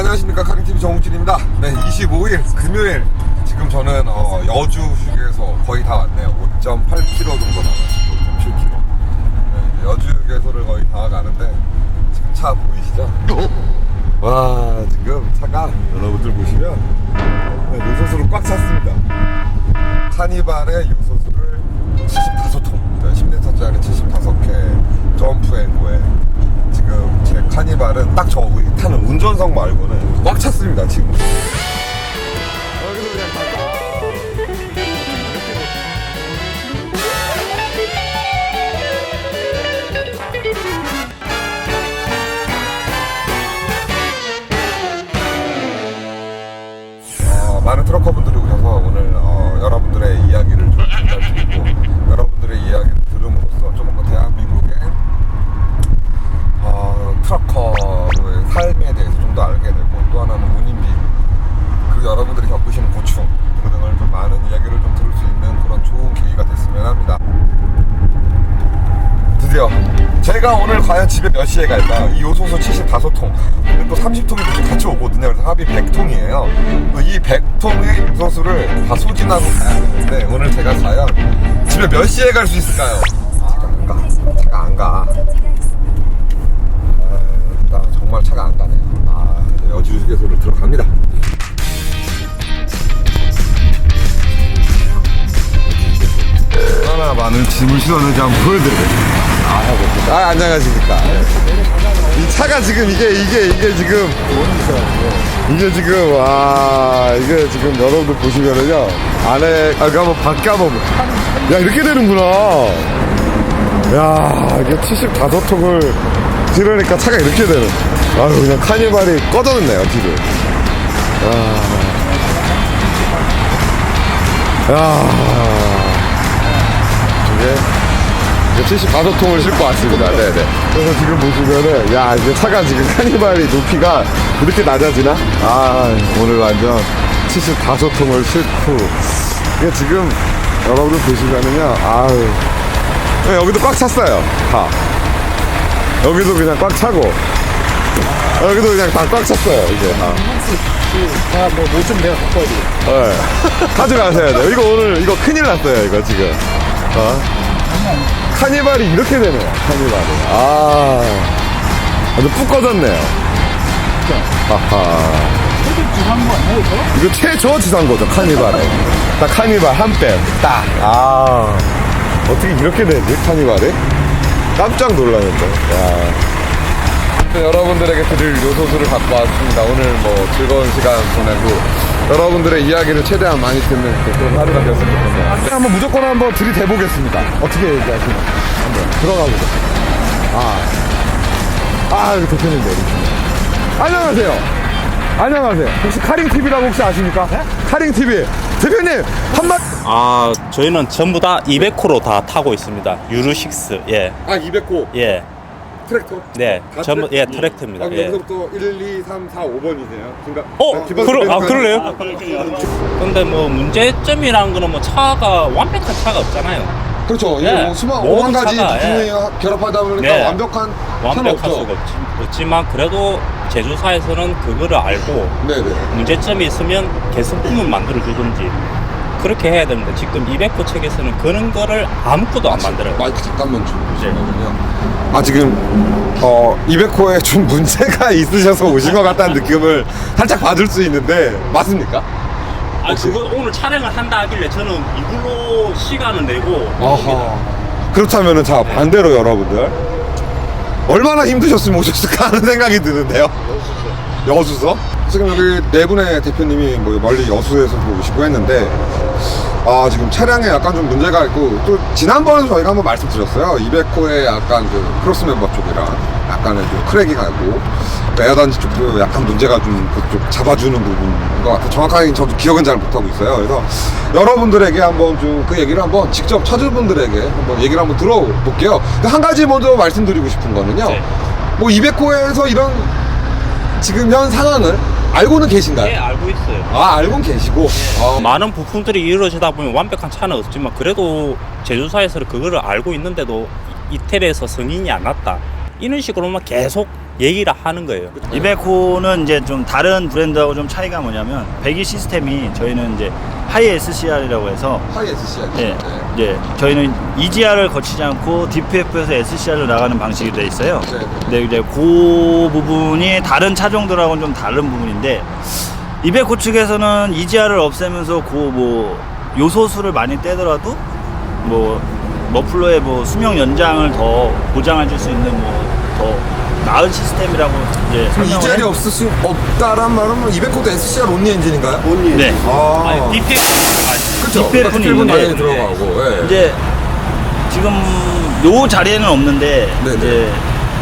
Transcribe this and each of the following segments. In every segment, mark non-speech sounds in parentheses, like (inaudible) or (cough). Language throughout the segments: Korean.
안녕하십니까. 카링TV 정우진입니다. 네 25일 금요일. 지금 저는 어, 여주 휴게소 거의 다 왔네요. 5.8km 정도 남았어요. 5.7km 네, 여주 휴게소를 거의 다 가는데 지금 차 보이시죠? 와 지금 차가 여러분들 보시면 네, 요소수로 꽉 찼습니다. 카니발의 요소수를 75통 네, 10리터 짜리 75개 점프앤고에 지금 제 카니발은 딱 저 타는 운전석 말고는 꽉 찼습니다 지금. 여기서 그냥 다 어, 많은 트럭커분들이 오셔서 오늘 어, 여러분들의 이야기를 좀 집에 몇 시에 갈 수 있을까요? 차가 안 가. 차가 안 가. 아, 나 정말 차가 안 가네요 아 이제 여주 휴게소를 들어갑니다 얼마나 많은 짐을 실었는지 한번 보여드릴게요 아. 아, 안녕하십니까. 이 차가 지금 이게, 이게, 이게 지금. 이게 지금, 와, 이게 지금 여러분들 보시면은요. 안에, 아, 이거 한번 밖에 한번. 야, 이렇게 되는구나. 야, 이게 75통을 들으니까 차가 이렇게 되는. 아유, 그냥 카니발이 꺼졌네요, 뒤를. 야. 야. 이게. 75통을 싣고 왔습니다. 네네. 그래서 지금 보시면은, 야, 이제 차가 지금 카니발이 높이가 이렇게 낮아지나? 아, 오늘 완전 75통을 싣고. 이게 지금 여러분들 보시면은요, 아유. 네, 여기도 꽉 찼어요. 다. 여기도 그냥 꽉 차고. 여기도 그냥 다 꽉 찼어요, 이제. 다. 뭐좀 내가 갖고 와야 돼. 네. 가져가셔야 돼요. 이거 오늘, 이거 큰일 났어요, 이거 지금. 어? 카니발이 이렇게 되네요, 카니발이. 아. 아주 푹 꺼졌네요. 아니야, 이거? 이거 최저지산 거죠, 카니발에. 딱 카니발 한 뺨. 딱. 아. 어떻게 이렇게 되지, 카니발이? 깜짝 놀라는데. 야. 네, 여러분들에게 드릴 요소수를 갖고 왔습니다. 오늘 뭐 즐거운 시간 보내고 여러분들의 이야기를 최대한 많이 듣는 그런 하루가 되었으면 좋겠네요. 한번 무조건 한번 들이대보겠습니다. 어떻게 얘기하시나? 한번 들어가 보자. 아, 아, 여기 대표님들. 안녕하세요. 안녕하세요. 혹시 카링 TV라고 혹시 아십니까? 카링 TV. 대표님 한마디. 아 저희는 전부 다 200호로 다 타고 있습니다. 유로6 예. 아, 200호 예. 트랙터. 네. 다 전부 트랙? 예, 트랙터입니다. 아, 예. 여기서부터 1, 2, 3, 4, 5번이세요. 그러니까 어, 그러, 아, 그럴래요? 근데 뭐 문제점이란 거는 뭐 차가 완벽한 차가 없잖아요. 그렇죠. 이게 네. 뭐 수만 모든 5만 가지 차가, 부품이 결합하다 보니까 네. 완벽한 차는 완벽할 없죠. 수가 없지, 없지만 그래도 제조사에서는 그거를 알고 네네. 문제점이 있으면 개선품을 만들어 주든지 그렇게 해야 됩니다. 지금 200호 책에서는 그런 거를 아무것도 안 만들어요. 마이크 잠깐만 주시거든요. 아 지금 어 200호에 좀 (laughs) 문제가 있으셔서 오신 것 같다는 느낌을 살짝 받을 수 있는데 맞습니까? 아, 그거 오늘 촬영을 한다 하길래 저는 이걸로 시간을 내고 아하. 그렇다면은 자 반대로 여러분들 얼마나 힘드셨으면 오셨을까 하는 생각이 드는데요. 여수서? 지금 여기 네 분의 대표님이 뭐 멀리 여수에서 오시고 했는데 아 지금 차량에 약간 좀 문제가 있고 또 지난번에 저희가 한번 말씀드렸어요. 200호에 약간 그 크로스 멤버 쪽이랑 약간의 좀 크랙이 가고 에어단지 쪽도 약간 문제가 좀 그쪽 잡아주는 부분인 것 같아요. 정확하게 저도 기억은 잘 못하고 있어요. 그래서 여러분들에게 한번 좀 그 얘기를 한번 직접 차주분들에게 한번 얘기를 한번 들어볼게요. 한 가지 먼저 말씀드리고 싶은 거는요. 네. 뭐 200호에서 이런 지금 현 상황을 알고는 계신가요? 예, 알고 있어요. 아 알고 계시고 어, 많은 부품들이 이루어지다 보면 완벽한 차는 없지만 그래도 제조사에서는 그거를 알고 있는데도 이태리에서 승인이 안 났다. 이런 식으로만 계속 얘기를 하는 거예요. 이베코는 이제 좀 다른 브랜드하고 좀 차이가 뭐냐면 배기 시스템이 저희는 이제 하이 SCR이라고 해서 하이 SCR. 예, 이제 저희는 EGR을 거치지 않고 DPF에서 SCR로 나가는 방식이 돼 있어요. 네. 근데 이제 그 부분이 다른 차종들하고는 좀 다른 부분인데 이베코 측에서는 EGR을 없애면서 그 뭐 요소수를 많이 떼더라도 뭐 머플러의 뭐 수명 연장을 더 보장해 줄 수 있는 뭐더 나은 시스템이라고 이제 이 설명을 자리 해- 없을 수 없다란 말은 200코드 SCR 온리 엔진인가요? 네. 아, 아니, 그렇죠. 는 DPF 는 있는데, 당연히 들어가고. 예. 이제 지금 요 자리에는 없는데 네네. 이제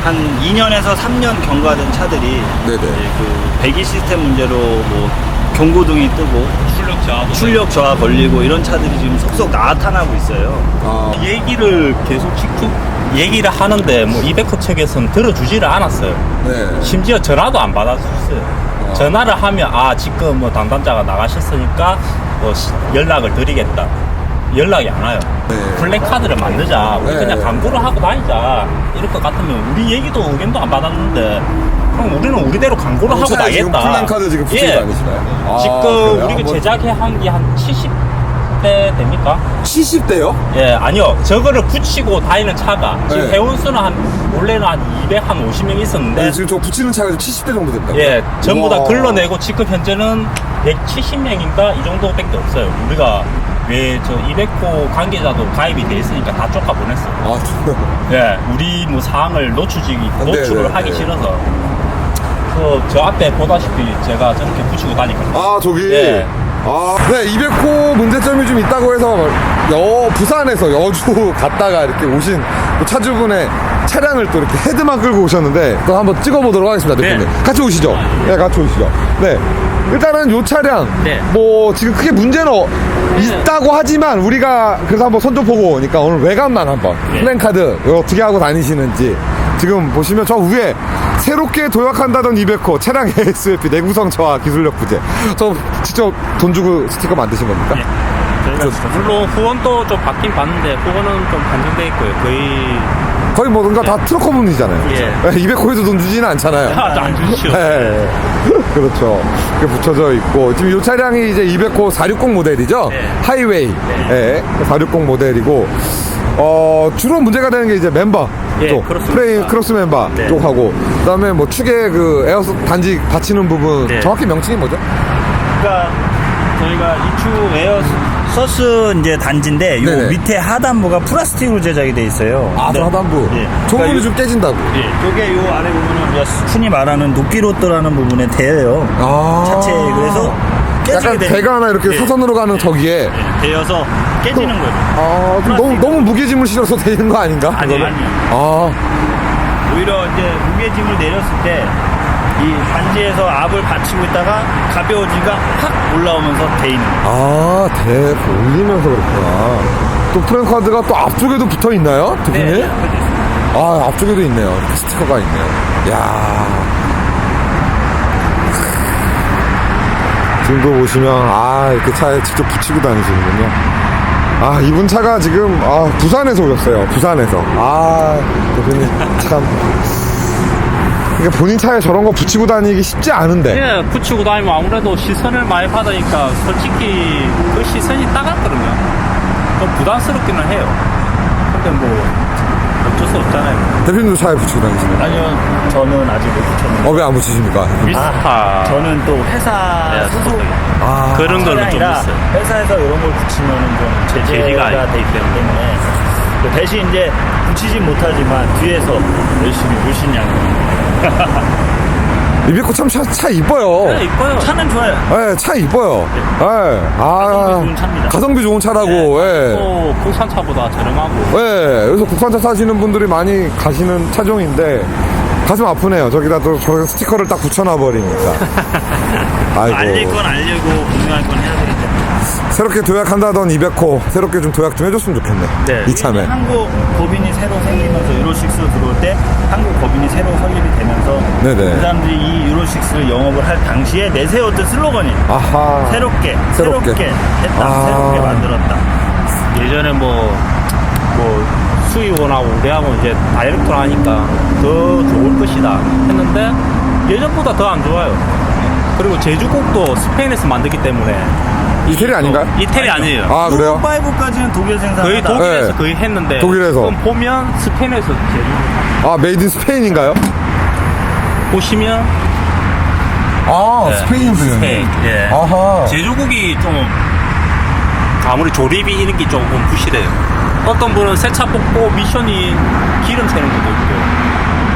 한 2년에서 3년 경과된 차들이 네네. 이제 그 배기 시스템 문제로 뭐 경고등이 뜨고 출력 저하도 출력 저하 걸리고 이런 차들이 지금 속속 나타나고 있어요. 아, 얘기를 계속 직접 얘기를 하는데 뭐 이베코 측에서는 들어주지를 않았어요. 네. 심지어 전화도 안 받아줬어요. 아. 전화를 하면 아 지금 뭐 담당자가 나가셨으니까 뭐 시- 연락을 드리겠다. 연락이 안 와요. 네. 플래카드를 만들자. 우리 네. 그냥 광고를 하고 다니자. 이럴 것 같으면 우리 얘기도 의견도 안 받았는데 그럼 우리는 우리대로 광고를 하고 차에 지금 다니겠다. 플랜 카드 지금 붙이고 예. 다니시나요? 아, 지금 그래요? 우리가 한번- 제작해 한 게 한 70 대 됩니까? 70대요? 예, 아니요. 저거를 붙이고 다니는 차가 지금 네. 회원수는 한 원래는 한 200, 한 50명 있었는데 네, 지금 저 붙이는 차가 70대 정도 된다고요? 예, 전부 다 우와. 걸러내고 지금 현재는 170명인가 이 정도밖에 없어요. 우리가 왜 저 200호 관계자도 가입이 돼 있으니까 다 쫓아 보냈어요. 아, 저- 예, 우리 뭐 사항을 노출지 노출을 네, 네, 하기 네. 싫어서 그 저 앞에 보다시피 제가 저렇게 붙이고 다니거든요. 아 저기 예. 아, 네, 200호 문제점이 좀 있다고 해서 여 부산에서 여주 (laughs) 갔다가 이렇게 오신 또 차주분의 차량을 또 이렇게 헤드만 끌고 오셨는데 또 한번 찍어보도록 하겠습니다, 대표님. 네. 같이 오시죠. 네, 같이 오시죠. 네. 일단은 요 차량, 네. 뭐 지금 크게 문제는 어- 있다고 하지만 우리가 그래서 한번 선조 보고 오니까 오늘 외관만 한번 네. 플랜카드 이거 어떻게 하고 다니시는지 지금 보시면 저 위에 새롭게 도약한다던 200호 차량 ASFP (laughs) 내구성 저하 기술력 부재 저 직접 돈 주고 스티커 만드신 겁니까? 예. 저희가 물론 후원도 좀 받긴 받는데 후원은 좀 한정돼 있고요. 거의 거의 뭐 뭔가 다 트럭커 분이잖아요 예. 200호에도 돈 주지는 않잖아요 아주 안 좋죠. 네. (laughs) 그렇죠. 이렇게 붙여져 있고 지금 이 차량이 이제 200호 460 모델이죠. 네. 하이웨이. 네. 460 모델이고 어, 주로 문제가 되는 게 이제 멤버 예, 쪽, 크로스 프레임 멤버. 크로스 멤버 네. 쪽하고 그다음에 뭐 축에 그 에어스 단지 받치는 부분 네. 정확히 명칭이 뭐죠? 그러니까 저희가 이추 에어 서스 이제 단지인데 요 네네. 밑에 하단부가 플라스틱으로 제작이 돼 있어요. 아, 네. 하단부. 예. 저 부분이 그러니까 좀 깨진다고. 예, 요게 요 아래 부분은 우리가 흔히 말하는 도끼로또라는 부분에 대요. 아. 차체 그래서 깨지게 약간 되는 배가 하나 이렇게 예. 사선으로 가는 저기에 예, 대여서 깨지는 거죠. 아, 좀 너무 너무 무게짐을 실어서 되는 거 아닌가? 아니요, 그거는? 아니요. 아, 오히려 이제 무게짐을 내렸을 때 이 반지에서 압을 받치고 있다가 가벼워지가 확 올라오면서 데이는 거예요. 아, 대 올리면서 그렇구나. 또 프랭카드가 또 앞쪽에도 붙어 있나요? 대표님? 네, 아, 앞쪽에도 있네요. 스티커가 있네요. 야 지금도 보시면, 아, 이렇게 차에 직접 붙이고 다니시는군요. 아, 이분 차가 지금, 아, 부산에서 오셨어요. 부산에서. 아, 대표님, 참. 이게 본인 차에 저런 거 붙이고 다니기 쉽지 않은데. 예, 붙이고 다니면 아무래도 시선을 많이 받으니까 솔직히 그 시선이 따갑거든요. 좀 부담스럽기는 해요. 근데 뭐 어쩔 수 없잖아요. 대표님도 차에 붙이고 다니시나요? 아니요, 저는 아직 못 붙였는데. 어, 왜 안 붙이십니까? 비슷하. 저는 또 회사 네, 소속 아, 그런 거는 좀 차량이라 있어요. 회사에서 이런 걸 붙이면은 좀 제재가 제재가 있기 되기 때문에 그 대신 이제 붙이진 못하지만 뒤에서 열심히 물씬 양 념. 200호 참 차, 차 이뻐요. 네, 이뻐요. 차는 좋아요. 예, 차 이뻐요. 예. 아, 가성비 좋은 차입니다. 가성비 좋은 차라고, 예. 또 국산차보다 저렴하고. 예. 그래서 국산차 사시는 분들이 많이 가시는 차종인데, 가슴 아프네요. 저기다 또저 스티커를 딱 붙여놔 버리니까. (laughs) 알릴 아이고. 건 알리고 공유할 건 해야 때문에. 새롭게 도약한다던 200호, 새롭게 좀 도약 좀 해줬으면 좋겠네. 네. 이참에. 한국 법인이 새로 생기면서 유로6 들어올 때 한국 법인이 새로 설립이 되면서 네네. 그 사람들이 이 유로6를 영업을 할 당시에 내세웠던 슬로건이 아하. 새롭게 새롭게. 새롭게, 했다 아. 새롭게 만들었다 예전에 뭐, 뭐, 수의원하고 우리하고 이제 다이렉트로 하니까 더 좋을 것이다 했는데 예전보다 더 안 좋아요. 그리고 제주국도 스페인에서 만들기 때문에 이태리 아닌가요? 이태리 아니에요. 아 그래요? 5까지는 독일 생산하다. 거의 독일에서 네. 거의 했는데 독일에서. 그럼 보면 스페인에서 제주 아 메이드 인 스페인인가요? 보시면 아 네. 스페인. 스페인 예. 아하. 제조국이 좀 아무리 조립이 이런 게 조금 부실해요. 어떤 분은 새차 뽑고 미션이 기름 새는 것도 있고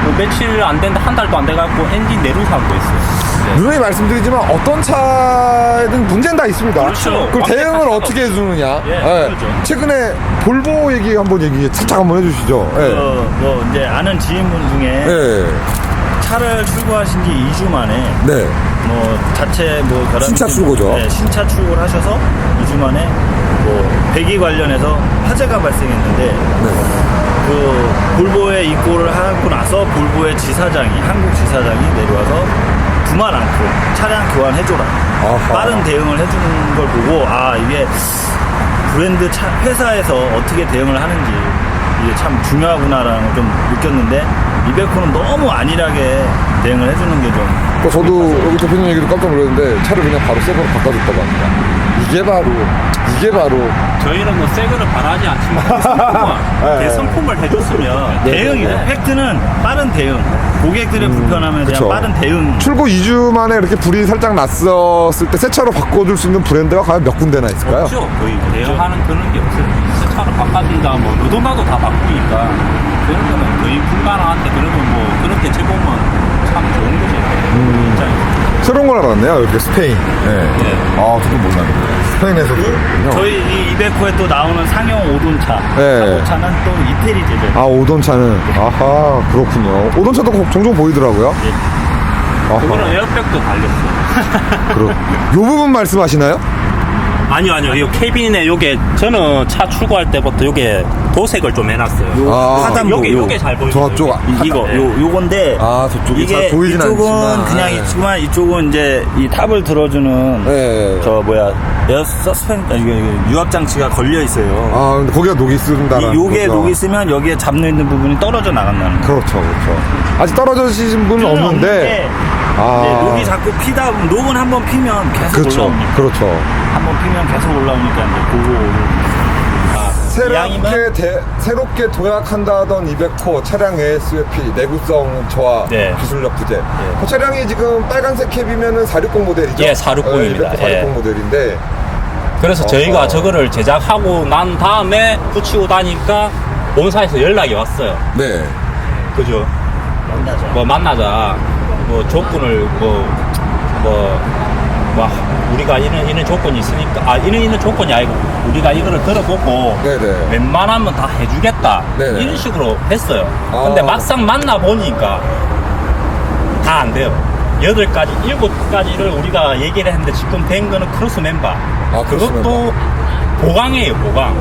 뭐 며칠 안 된다 한 달도 안 돼갖고 엔진 내린 사람도 있어요. 네. 누누이 말씀드리지만 어떤 차든 문제는 다 있습니다. 그렇죠. 그 대응을 어떻게 해주느냐. 예, 예. 그렇죠. 최근에 볼보 얘기 한번 얘기 살짝 한번 해주시죠. 예. 어, 뭐 이제 아는 지인분 중에 예. 차를 출고하신 지 2주 만에 네. 뭐 자체 뭐 결함 신차 출고죠. 네, 신차 출고를 하셔서 2주 만에 뭐 배기 관련해서 화재가 발생했는데 네. 그 볼보에 입고를 하고 나서 볼보의 지사장이 한국 지사장이 내려와서 두말 않고 차량 교환해줘라 아하. 빠른 대응을 해주는 걸 보고 아 이게 브랜드 차 회사에서 어떻게 대응을 하는지 이게 참 중요하구나라는 걸 좀 느꼈는데 이베코는 너무 안일하게 대응을 해주는 게 좀 그 저도 여기 대표님 얘기도 깜짝 놀랐는데 차를 그냥 바로 새 거로 바꿔줬다고 합니다. 이게 바로 이게 바로 저희는 뭐 새 거를 바라지 않지만 (laughs) 예. 대성품을 해줬으면 대응이죠. 네. 팩트는 빠른 대응. 고객들의 불편함에 대한 그쵸. 빠른 대응. 출고 2주 만에 이렇게 불이 살짝 났었을 때 새 차로 바꿔줄 수 있는 브랜드가 과연 몇 군데나 있을까요? 없죠. 거의 대응하는 그런 게 없어요. 새 차를 바꿔준다, 뭐, 누동나도 다 바꾸니까 그런 거는 거의 불가능한데, 그래도 뭐, 그렇게 제보면 참 좋은 거죠. 음. 새로운 걸 알았네요. 이렇게 스페인. 네. 아, 저도 몰랐네요. 스페인에서 그렇군요. 저희 이 이베코에 또 나오는 상용 5돈차. 네. 4호차는 또 이태리 제조. 아, 오돈차는. 아하, 그렇군요. 오돈차도 거- 종종 보이더라고요. 거기는 아하, 에어백도 달렸어요. 그렇. 요 부분 말씀하시나요? 아니요, 아니요. 이 케빈에 요게, 저는 차 출고할 때부터 요게 도색을 좀 해놨어요. 아, 하단 요게, 요- 요게 잘 보이죠. 저쪽. 아, 이- 이거 네. 요 요건데 아, 저쪽이 잘 보이진 이쪽은 않지만. 그냥 네. 있지만 이쪽은 이제 이 탑을 들어주는 네. 저 뭐야 에어 서스펜 아니, 이게 유압 장치가 걸려 있어요. 아, 근데 거기가 녹이 쓴다는 이 요게 거죠. 녹이 쓰면 여기에 잡는 있는 부분이 떨어져 나간다는 거. 그렇죠, 그렇죠. 아직 떨어지신 분은 없는데. 아. 네, 녹이 자꾸 피다 녹은 한 번 피면 계속 그렇죠, 올라오니까 그렇죠. 한 번 피면 계속 올라오니까 이제 그거 양이면? 새롭게, 대- 새롭게 도약한다던 이베코 차량 ASWP 내구성 저하 네. 기술력 부재. 그 차량이 지금 빨간색 캡이면은 460 모델이죠? 예, 460 입니다. 이베코 460 예. 모델인데. 그래서. 저희가 저거를 제작하고 난 다음에 붙이고 다니까 본사에서 연락이 왔어요. 네. 그죠? 만나죠. 뭐 만나자. 뭐 조건을 뭐, 뭐, 뭐, 우리가 이런, 이런 조건이 있으니까, 아, 이런, 이런 조건이 아니고, 우리가 이거를 들어보고, 네네. 웬만하면 다 해주겠다. 네네. 이런 식으로 했어요. 아. 근데 막상 만나 보니까, 다 안 돼요. 여덟 가지, 일곱 가지를 우리가 얘기를 했는데, 지금 된 거는 크로스 멤버. 크로스 그것도 보강이에요, 보강.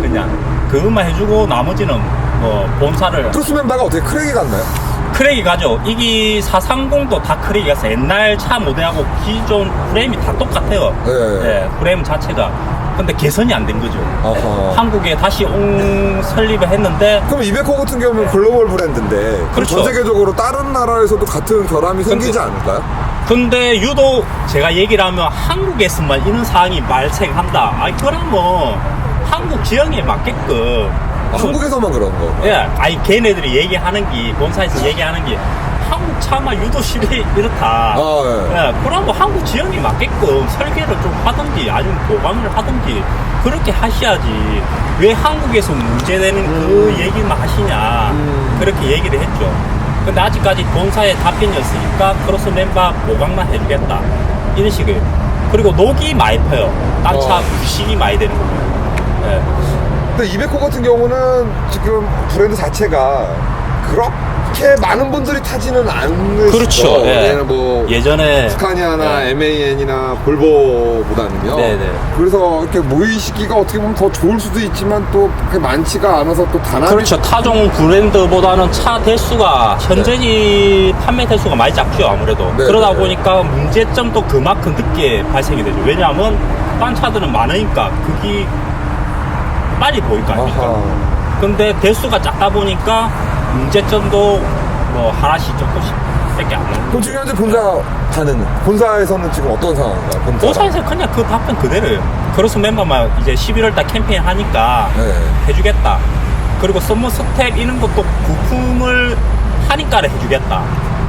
그냥. 그것만 해주고, 나머지는 뭐, 본사를 크로스 멤버가 어떻게 크랙이 같나요? 크랙이 가죠. 이게 430도 다 크랙이 갔어요. 옛날 차 모델하고 기존 프레임이 다 똑같아요. 네. 프레임 자체가. 근데 개선이 안 된 거죠. 아하. 한국에 다시 옹 설립을 했는데 그럼 이베코 같은 경우는 글로벌 브랜드인데 그럼 그렇죠. 전 세계적으로 다른 나라에서도 같은 결함이 생기지 않을까요? 근데 유독 제가 얘기를 하면 한국에서만 이런 사항이 발생한다. 아니 그러면 한국 지형에 맞게끔 아, 한국에서만 그런 거. 예, 아니 걔네들이 얘기하는 게 본사에서 얘기하는 게 한국 차만 유도실이 이렇다. 아, 예. 예, 그러면 한국 지형에 맞게끔 설계를 좀 하든지 아니면 보강을 하든지 그렇게 하셔야지 왜 한국에서 문제되는 그 얘기만 하시냐 음. 그렇게 얘기를 했죠. 근데 아직까지 본사의 답변이 없으니까 크로스 멤버 보강만 해주겠다 이런 식이에요. 그리고 녹이 많이 퍼요. 딴차 어. 부식이 많이 되는 거예요. 예. 근데 이베코 같은 경우는 지금 브랜드 자체가 그렇게 많은 분들이 타지는 않으시죠. 그렇죠. 예. 얘는 뭐 예전에 스카니아나 네. MAN이나 볼보보다는요. 네네. 그래서 이렇게 모이시기가 어떻게 보면 더 좋을 수도 있지만 또 그렇게 많지가 않아서 또 단합이 그렇죠. 타종 브랜드보다는 차 대수가 현재지 판매 대수가 많이 작죠 아무래도 네, 그러다 네. 보니까 문제점도 그만큼 늦게 발생이 되죠. 왜냐하면 딴 차들은 많으니까 그게 빨리 보일 거 아닙니까? 아하. 근데 대수가 작다 보니까 문제점도 뭐 하나씩 조금씩 밖에 안 나오고 그럼 지금 현재 본사 가는 본사에서는 지금 어떤 상황인가요? 본사. 고사에서 그냥 그 답변 그대로예요. 크로스 멤버만 이제 11월 달 캠페인 하니까 네. 해주겠다. 그리고 선물 스텝 이런 것도 부품을 할인가를 해주겠다.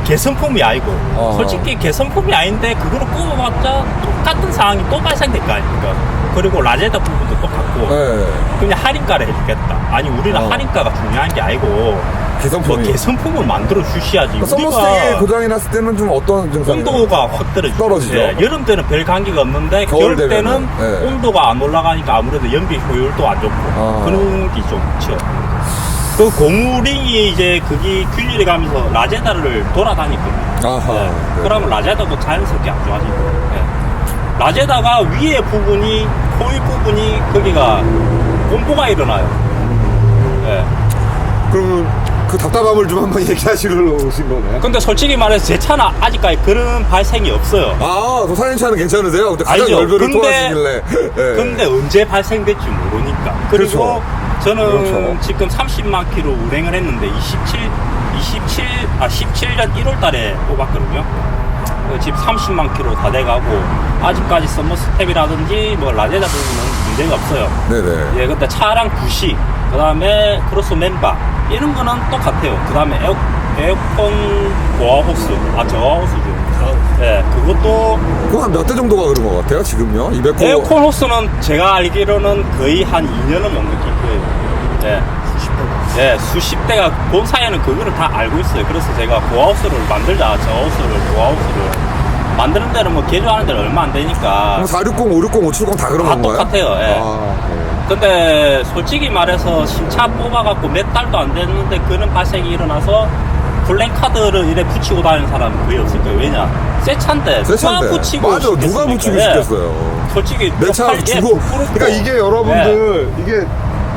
개선품이 아니고 어. 솔직히 개선품이 아닌데 그거를 뽑아봤자 똑같은 상황이 또 발생될 거 아닙니까? 그리고 라제다 부분도 똑같고 네. 그냥 할인가를 해주겠다. 아니 우리는 어. 할인가가 중요한 게 아니고 뭐 개선품이. 개선품을 만들어 주셔야지. 그 서머스테이 고장이 났을 때는 좀 어떤 증상이 온도가 확 떨어지죠. 떨어지죠. 예, 여름 때는 별 관계가 없는데 겨울 겨울, 때는 예. 온도가 안 올라가니까 아무래도 연비 효율도 안 좋고 아. 그런 게좀 있죠. 그 고무링이 이제 그게 균일이 가면서 라제다를 돌아다니거든요. 아하. 예. 네. 그러면 라제다도 자연스럽게 안 좋아지고. 예. 라제다가 위에 부분이 코일 부분이 거기가 온도가 일어나요. 예. 그러면 그 답답함을 좀 한번 (laughs) 얘기하시러 오신 거네. 근데 솔직히 말해서 제 차는 아직까지 그런 발생이 없어요. 아, 그 사연차는 괜찮으세요? 근데 가장. 열변을 근데- 토하시길래. (laughs) 예. 근데 언제 발생될지 모르니까. 그리고 그렇죠. 저는 그렇죠. 지금 30만 킬로 운행을 했는데 27, 27, 아 17년 1월 달에 뽑았거든요. 어, 지금 30만 킬로 다 돼가고 아직까지 썸머 스텝이라든지 뭐 라제다 부분은 문제가 없어요. 네네. 예, 근데 차량 부시, 그 다음에 크로스 멤버 이런 거는 똑같아요. 그 다음에 에어, 에어컨 보아호스, 아 저하 호스죠. 예, 그것도 그거 한몇 대 정도가 그런 것 같아요, 지금요? 200호. 에어컨 호스는 제가 알기로는 거의 한 2년은 넘는 거예요. 예. 수십 대. 예, 수십 대가 본사에는 그거를 다 알고 있어요. 그래서 제가 고하우스를 만들자, 저하우스를, 고하우스를 만드는 데는 뭐 개조하는 데는 얼마 안 되니까. 460, 560, 570 다 그런 다 건가요? 똑같아요, 예. 아, 네. 근데 솔직히 말해서 신차 뽑아갖고 몇 달도 안 됐는데 그런 발생이 일어나서 블랙카드를 이래 붙이고 다니는 사람은 거의 없을 거예요. 왜냐? 새 차인데 새 누가 차인데. 붙이고 맞아, 누가? 붙이고 예. 싶겠어요. 솔직히 내 차 팔- 예, 주고. 부끄럽고. 그러니까 이게 예. 여러분들, 이게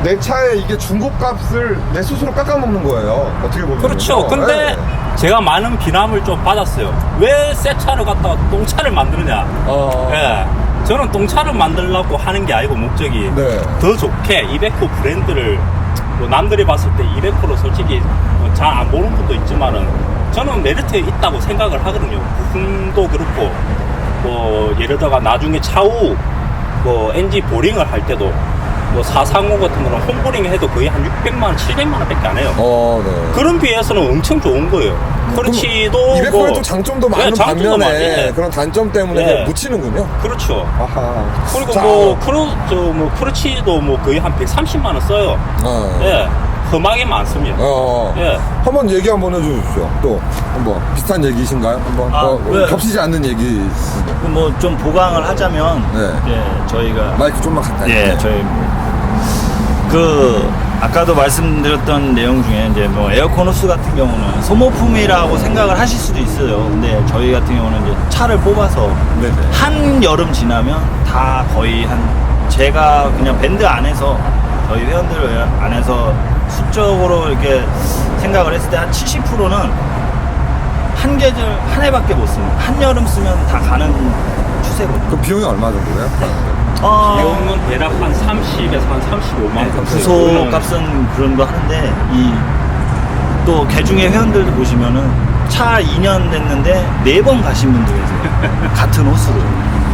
내 차에 이게 중고값을 내 스스로 깎아먹는 거예요. 어떻게 보면. 그렇죠. 근데 제가 많은 비난을 좀 받았어요. 왜 새 차를 갖다가 똥차를 만드느냐? 어. 예. 저는 똥차를 만들려고 하는 게 아니고 목적이 네. 더 좋게 이베코 브랜드를 뭐 남들이 봤을 때 이베코를 솔직히 뭐 잘안 보는 분도 있지만은 저는 메리트 있다고 생각을 하거든요. 부품도 그렇고 뭐 예를 들어가 나중에 차후 뭐 엔진 보링을 할 때도 뭐 435 같은 거는 홈보링 해도 거의 한 600만 원, 700만 원밖에 안 해요. 어, 네. 그런 비해서는 엄청 좋은 거예요. 크러치도 200호에 뭐또 장점도 많은 예, 장점도 반면에 많- 예. 그런 단점 때문에 예. 묻히는군요. 그렇죠. 아하. 그리고 자, 뭐 크루 저뭐 크러치도 뭐 거의 한 130만 원 써요. 어. 예, 험하게 많습니다. 어. 예. 한번 얘기 한번 해주십시오. 또 한번 비슷한 얘기신가요? 한번 아, 어, 네. 겹치지 않는 얘기. 뭐 좀 보강을 하자면 네. 이제 저희가 마이크 좀만 갖다. 예, 저희 그 아까도 말씀드렸던 내용 중에 이제 뭐 에어컨 호스 같은 경우는 소모품이라고 생각을 하실 수도 있어요. 근데 저희 같은 경우는 이제 차를 뽑아서 네네. 한 여름 지나면 다 거의 한 제가 그냥 밴드 안에서 저희 회원들 안에서 수적으로 이렇게 생각을 했을 때 한 70%는 한 계절 한 해밖에 못 씁니다. 한 여름 쓰면 다 가는 추세거든요. 그 비용이 얼마 정도예요? 어, 비용은 대략 한 30에서 한 35만 원. 정도 부소 돼요. 값은 그런 거 하는데 이 또 개중에 회원들도 보시면은 차 2년 됐는데 네번 가신 분도 계세요. (laughs) 같은 호수로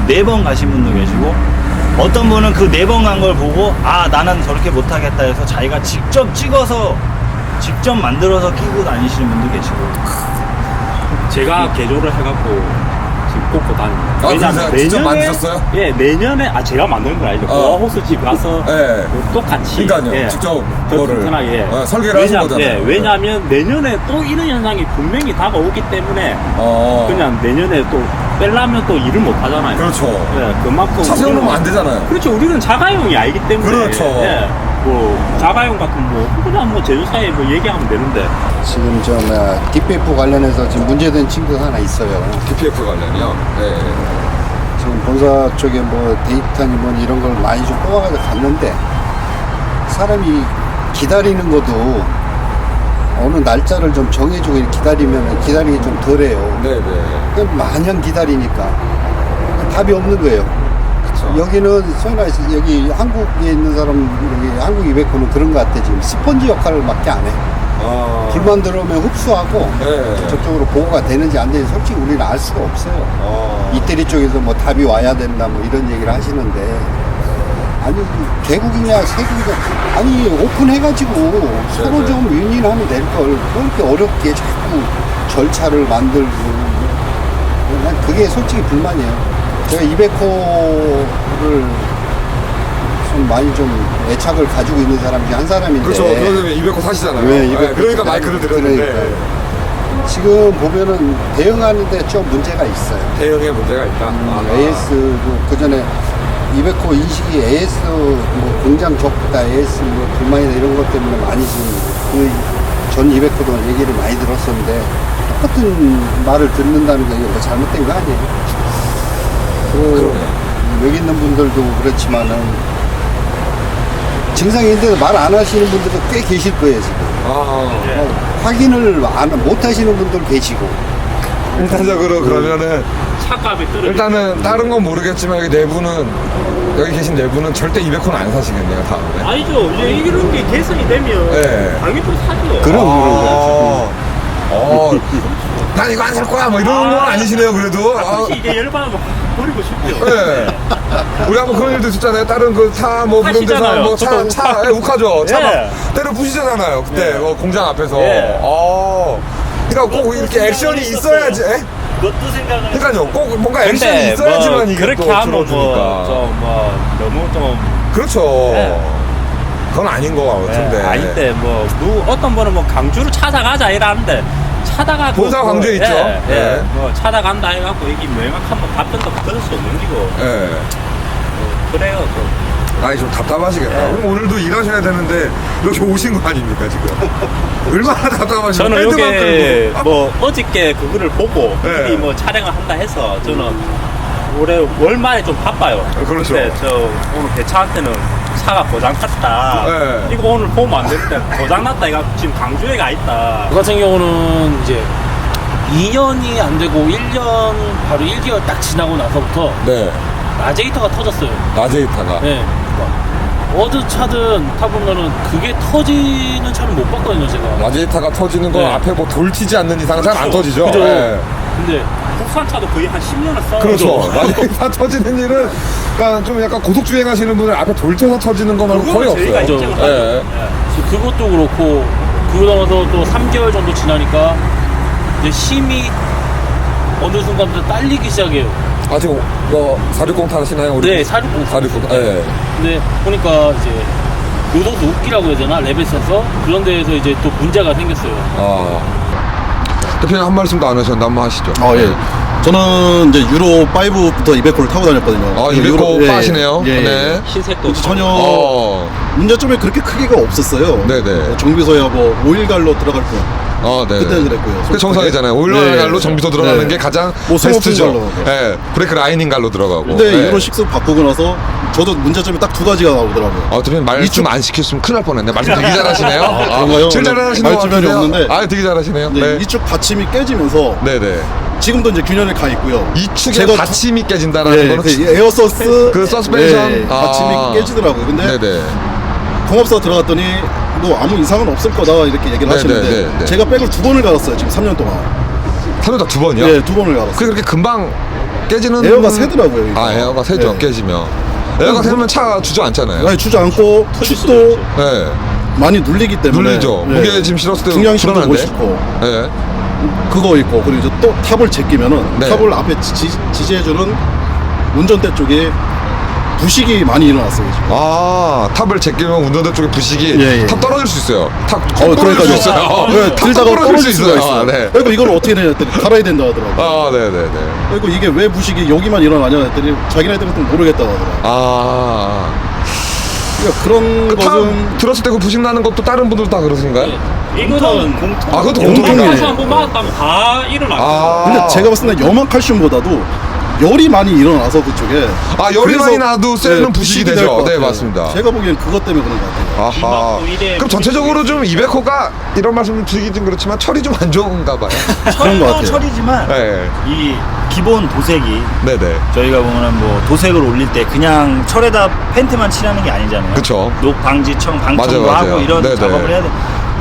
네번 가신 분도 계시고 어떤 분은 그네번간 걸 보고 아 나는 저렇게 못하겠다 해서 자기가 직접 찍어서 직접 만들어서 끼고 다니시는 분도 계시고 제가 개조를 해갖고 뽑고 다닙니다. 아, 그래서 직접 만드셨어요? 예, 내년에 아 제가 만드는 건 아니죠. 어. 고아 호스집 가서 (laughs) 예. 뭐 똑같이 그러니까요. 예. 직접 더 그거를 튼튼하게 어, 설계를 하신 왜냐- 거잖아요. 예, 왜냐하면 내년에 또 이런 현상이 분명히 다가오기 때문에 어. 그냥 내년에 또 빼려면 또 일을 못 하잖아요. 그렇죠. 예, 그만큼 차 세워놓으면 우리는- 안 되잖아요. 그렇죠. 우리는 자가용이 아니기 때문에. 그렇죠. 예, 뭐 자가용 같은 뭐 그냥 뭐 제조사에 뭐 얘기하면 되는데 지금 저 뭐야 DPF 관련해서 지금 문제된 친구가 하나 있어요. DPF 관련이요? 네. 지금 본사 쪽에 뭐 데이터니 뭐 이런 걸 많이 좀 뽑아가지고 갔는데 사람이 기다리는 것도 어느 날짜를 좀 정해주고 이렇게 기다리면 기다리기 좀 덜해요. 네네. 그럼 마냥 기다리니까 답이 없는 거예요. 그렇죠. 여기는 소위 말해서 여기 한국에 있는 사람 여기 한국 이베코는 그런 것 같아 지금 스펀지 역할을 밖에 안 해. 아. 불만 들어오면 흡수하고 네. 저쪽으로 보고가 되는지 안 되는지 솔직히 우리는 알 수가 없어요. 아. 이태리 쪽에서 뭐 답이 와야 된다 뭐 이런 얘기를 하시는데 아니 개국이냐 세국이냐 아니 오픈해가지고 서로 네. 좀 윈윈하면 될 걸 그렇게 어렵게 자꾸 절차를 만들고 난 그게 솔직히 불만이에요. 제가 이베코를 좀 많이 좀 애착을 가지고 있는 사람 중에 한 사람인데 그렇죠. 그러면 200호 사시잖아요. 네, 네, 200 그러니까 마이크를 드렸는데 그러니까요. 지금 보면은 대응하는데 좀 문제가 있어요. 대형의 문제가 있다. 아, AS도 그 전에 200호 인식이 AS 뭐 공장 적다 AS 뭐 불만이나 이런 것 때문에 많이 지금 그전 200호도 얘기를 많이 들었었는데 똑같은 말을 듣는다는 게 이거 뭐 잘못된 거 아니에요? 그 여기 있는 분들도 그렇지만은 증상이 있는데도 말 안 하시는 분들도 꽤 계실 거예요 지금. 아, 어, 확인을 안, 못 하시는 분들 계시고. 일단적으로 그러면은 차값이 떨어져. 일단은 다른 건 모르겠지만 여기 내부는 여기 계신 내부는 절대 200호는 안 사시겠네요 다음에. 아니죠. 이제 이런 게 개선이 되면 네. 당연히 또 사죠. 그럼, 아, (laughs) 어, 난 이거 안 살 거야 뭐 이런 건 아니시네요 그래도. 아, 혹시 이제 열받으면 버리고 싶죠. 네. 우리 한번 그런 일도 있었잖아요. 다른 그 차 뭐 그런 데서 하시잖아요. 뭐차 저도 차 욱하- 예, 욱하죠. 차 예. 막 때려 부시잖아요. 그때 예. 어, 공장 앞에서. 예. 어. 그러니까 꼭 이렇게 액션이 있어야지. 예? 그것도 생각을 그러니까요. 꼭 뭔가 액션이 근데 있어야지만 뭐 이게 그렇게 또 하면 들어주니까. 뭐좀뭐 너무 좀 그렇죠. 예. 그건 아닌 것 같은데. 네, 아닌데 뭐 누, 어떤 분은 뭐 강주를 찾아가자 이러는데 찾아가 본사 광주에 있죠. 예, 예. 예. 뭐 찾아간다 해갖고 이게 명확한 뭐 답변도 받을 수 없는 기고 예. 그래요. 또. 아니 좀 답답하시겠다. 예. 그럼 오늘도 일하셔야 되는데 여기 오신 거 아닙니까 지금? (laughs) 얼마나 답답하시면 저는 요게. 뭐 어저께 그거를 보고 네. 그들이 뭐 촬영을 한다 해서 저는 올해 월말에 좀 바빠요. 그렇죠. 근데 저 오늘 배차한테는 차가 고장 났다. 네. 이거 오늘 보면 안 되는데 고장 났다. 이거 지금 강주에 가 있다. 저 같은 경우는 이제 2년이 안 되고 1년 바로 1개월 딱 지나고 나서부터 네. 라제이터가 터졌어요. 라제이타가. 네. 그러니까 어느 차든 타보면은 그게 터지는 차는 못 봤거든요, 제가. 라제이타가 터지는 거 네. 앞에 뭐돌 튀지 않는 이상 잘안 그렇죠. 터지죠. 그죠? 네. 근데 국산차도 거의 한 10년을 써. 그렇죠. 라제이타 터지는 일은 그러니까 좀 약간 고속 주행 하시는 분들 앞에 돌 튀어서 터지는 거 말고 거의 저희가 없어요. 인정을 예. 하죠. 그것도 그렇고 그러고 나서 또 3개월 정도 지나니까 이제 힘이 어느 순간부터 딸리기 시작해요. 아직 뭐460 타시나요? 우리? 네, 460. 460. 예. 근데 보니까 이제 요소수 웃기라고 해야 되나 랩에 써서 그런 데에서 이제 또 문제가 생겼어요. 아. 대표님 한 말씀도 안 하셨는데 한 번 하시죠. 아, 예. 저는 이제 유로 5부터 200호를 타고 다녔거든요. 아, 그 200호 유로- 예, 빠시네요. 예, 예. 네. 흰색도 전혀 어. 문제점이 그렇게 크게가 없었어요. 네네. 뭐 정비소야 뭐 오일갈로 들어갈 거. 아, 네. 그때 그랬고요. 그 정상이잖아요. 네. 오일갈로 정비소 들어가는 네. 게 가장 뭐 베스트죠. 갈로. 예. 브레이크 라이닝 갈로 들어가고. 근데 예. 유로 6 바꾸고 나서 저도 문제점이 딱 두 가지가 나오더라고요. 아, 대표님 말씀 이쪽- 안 시켰으면 큰일 날 뻔했네. 말씀 되게 잘하시네요. 그런가요? 제일 잘하시는 것 말주변이 같은데요. 없는데. 아, 되게 잘하시네요. 네, 네. 이쪽 받침이 깨지면서 네네. 지금도 이제 균열이 가 있고요. 이 축에 제가 받침이 깨진다라는 예, 거는 그 에어서스 그 서스펜션? 예, 아. 받침이 깨지더라고요. 근데 네네. 공업사 들어갔더니 뭐 아무 이상은 없을 거다 이렇게 얘기를 네, 하시는데 네, 네, 네. 제가 백을 두 번을 갈았어요 지금 3년 동안 타노다 두 번이요? 네 두 번을 갈았어요 그게 그렇게 금방 깨지는 에어가 새더라고요 이거. 아 에어가 새죠 네. 깨지면 에어가 새면 차가 주저앉잖아요 아니 주저앉고 축도 네 많이 눌리기 때문에 눌리죠 네. 무게 짐 실었을 때 중량심도 못 불안한데 싣고 네. 그거 있고 그리고 이제 또 탑을 제끼면은 네. 탑을 앞에 지, 지지해주는 운전대 쪽에 부식이 많이 일어났어요 지금 아 탑을 제끼면 운전대 쪽에 부식이 예, 예. 탑 떨어질 수 있어요 탑 어, 떨어질 수. 있어요 네, 탑 들다가 떨어질 수 수가 있어요. 아, 네. 그리고 이걸 어떻게 내냐 했더니 갈아야 된다 하더라고요. 아 네네네 그리고 이게 왜 부식이 여기만 일어나냐 했더니 자기네들은 모르겠다고 하더라고요. 아 그러니까 그런 그탑 것은 들었을 때 그 부식 나는 것도 다른 분들도 다 그러신가요? 이거는 공통 아 그것도 공통이에요. 공통이에요 가서 한번 맞았다면 다 일어났어요. 아 근데 제가 봤을 때 염화 칼슘보다도 열이 많이 일어나서 그쪽에 아, 열이 많이 나도 쇠는 부식이 될 되죠. 것 네. 맞습니다. 제가 보기엔 그것 때문에 그런 것 같아요. 아하. 그럼 전체적으로 좀 이베코가 이런 말씀 드리긴 좀 그렇지만 철이 좀 안 좋은가 봐요. (laughs) 그런 것 철도 같아요. 철이지만 네. 이 기본 도색이 네네. 저희가 보면은 뭐 도색을 올릴 때 그냥 철에다 펜트만 칠하는 게 아니잖아요. 그쵸. 녹 방지청 맞아요, 방청도 맞아요. 하고 이런 네네. 작업을 해야 돼.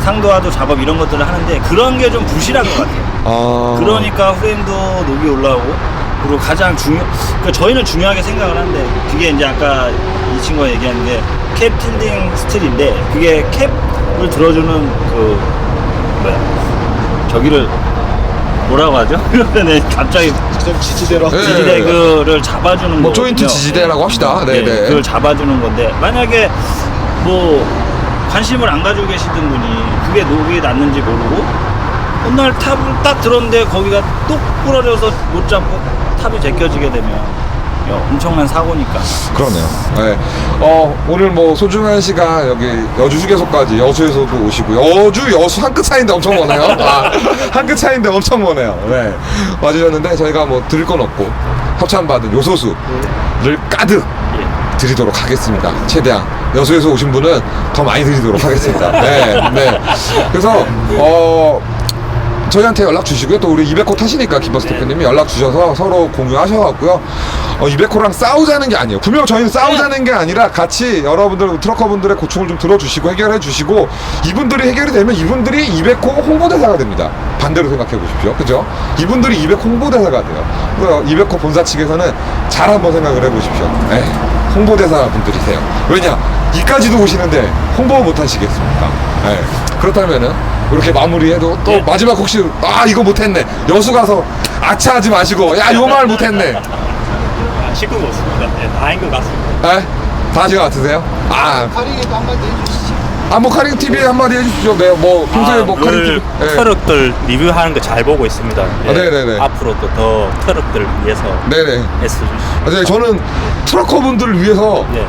상도화도 작업 이런 것들을 하는데 그런 게 좀 부실한 것 같아요. 아. 그러니까 프레임도 녹이 올라오고 그리고 가장 중요 그러니까 저희는 중요하게 생각을 하는데 그게 이제 아까 이 친구가 얘기한 게캡 틸딩 스틸인데 그게 캡을 들어주는 그 뭐야 저기를 뭐라고 하죠? (laughs) 네 갑자기 좀 지지대로 네. 지지대 그를 잡아주는 뭐 거거든요. 조인트 지지대라고 합시다. 네, 네 네. 그걸 잡아주는 건데 만약에 뭐 관심을 안 가지고 계시던 분이 그게 녹이 났는지 모르고 어느 날 탑을 딱 들었는데 거기가 뚝 부러져서 못 잡고 탑이 제껴지게 되면 야, 엄청난 사고니까 그러네요. 네. 어, 오늘 뭐 소중한 시간 여기 여주 휴게소까지 여수에서도 오시고 여주 여수 한 끗 차이인데 엄청 머네요. (laughs) 아, 한끗 차이인데 엄청 머네요. 네. 와주셨는데 저희가 뭐 드릴 건 없고 협찬받은 요소수를 가득 드리도록 하겠습니다. 최대한 여수에서 오신 분은 더 많이 드리도록 하겠습니다. 네, 네. 그래서 어. 저희한테 연락 주시고요. 또 우리 200호 타시니까 김버스 대표님이 연락 주셔서 서로 공유하셔갖고요. 어, 200호랑 싸우자는 게 아니에요. 분명 저희는 싸우자는 게 아니라 같이 여러분들 트럭커분들의 고충을 좀 들어주시고 해결해 주시고 이분들이 해결이 되면 이분들이 200호 홍보대사가 됩니다. 반대로 생각해 보십시오. 그죠? 이분들이 200 홍보대사가 돼요. 그래서 200호 본사 측에서는 잘 한번 생각을 해 보십시오. 네. 홍보대사 분들이세요. 왜냐? 이까지도 오시는데 홍보 못 하시겠습니까? 네. 그렇다면은 이렇게 마무리해도 또 마지막 혹시 아 이거 못했네 여수 가서 아차 하지 마시고 야 요 말 못했네 시끄럽습니다 네, 다인 것 같습니다. 에? 다 아신 것 같으세요? 아, 카링에도 한마디 해주시죠. 아, 뭐 카링 TV에 한마디 해주시죠. 네, 뭐 평소에 뭐 카링 TV. 늘 네. 트럭들 리뷰하는 거 잘 보고 있습니다. 예. 네네네. 앞으로도 더 트럭들 위해서 네네. 애써주시죠. 아, 네, 저는 트럭커분들을 위해서 네.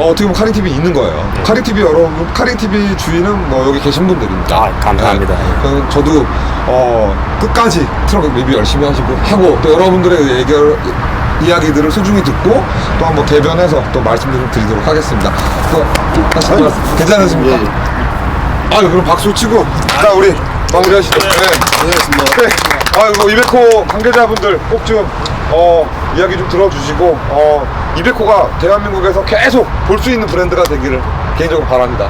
어, 어떻게 보면 카링 TV 있는 거예요. 카링 TV 여러분, 카링 TV 주인은 뭐 여기 계신 분들입니다. 아, 감사합니다. 네. 저도 어, 끝까지 트럭 리뷰 열심히 하시고 하고 또 여러분들의 얘기를 이야기들을 소중히 듣고 또 한번 개변해서 또 말씀을 좀 드리도록 하겠습니다. 또 다시 한번 괜찮으십니까? 아유 그럼 박수 치고 자 우리 마무리하시죠. 네. 고생하셨습니다. 네. 아이고 이베코 관계자분들 꼭 좀 어, 이야기 좀 들어주시고 어, 이베코가 대한민국에서 계속 볼 수 있는 브랜드가 되기를 개인적으로 바랍니다.